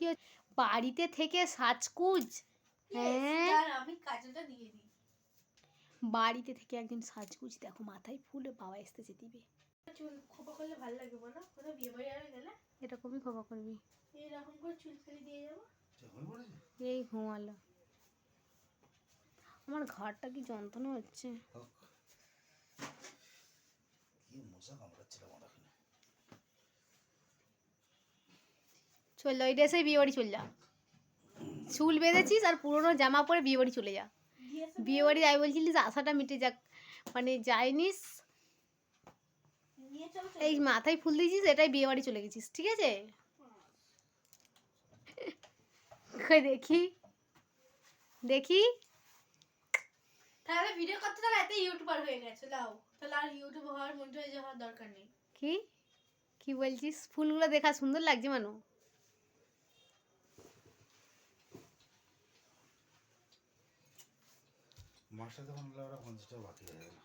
কি হচ্ছে? বাড়িতে থেকে সাজকুজ? হ্যাঁ? আমি কাজলটা দিয়ে দিই। বাড়িতে থেকে একদিন সাজকুজ দেখো মাথায় ফুলে বাবা এসতেছে দিবে। চুল খোপা করলে ভালো লাগবে বলো? কোথাও বিয়ে বাড়ি আরে গেলে? এরকমই খবর করবি। এরকম করে চুল খালি দিয়ে যাব? এই ঘুমালো। আমার ঘরটা কি যন্ত্রণা হচ্ছে? কি মশা কামড়াচ্ছিল আমার এখানে চল ওই ড্রেসে বিয়ে বাড়ি চল যা চুল বেঁধেছিস আর পুরোনো জামা পরে বিয়ে বাড়ি চলে যা। বিয়ে বাড়ি যাই বলছিলিস আশাটা মিটে যাক। মানে যাইনিস। এই মাথায় ফুল দিয়েছিস এটাই বিয়ে বাড়ি চলে গেছিস ঠিক আছে? দেখি। দেখি। তাহলে ভিডিও করতে তাহলে এত ইউটিউবার হয়ে গেছে লাও তাহলে আর ইউটিউব হওয়ার মনিটাইজ হওয়ার দরকার নেই। কি? কি বলছিস? ফুলগুলো দেখা সুন্দর লাগছে মানু। মাসে তখন ওরা পঞ্চাশ বাকি হয়ে গেল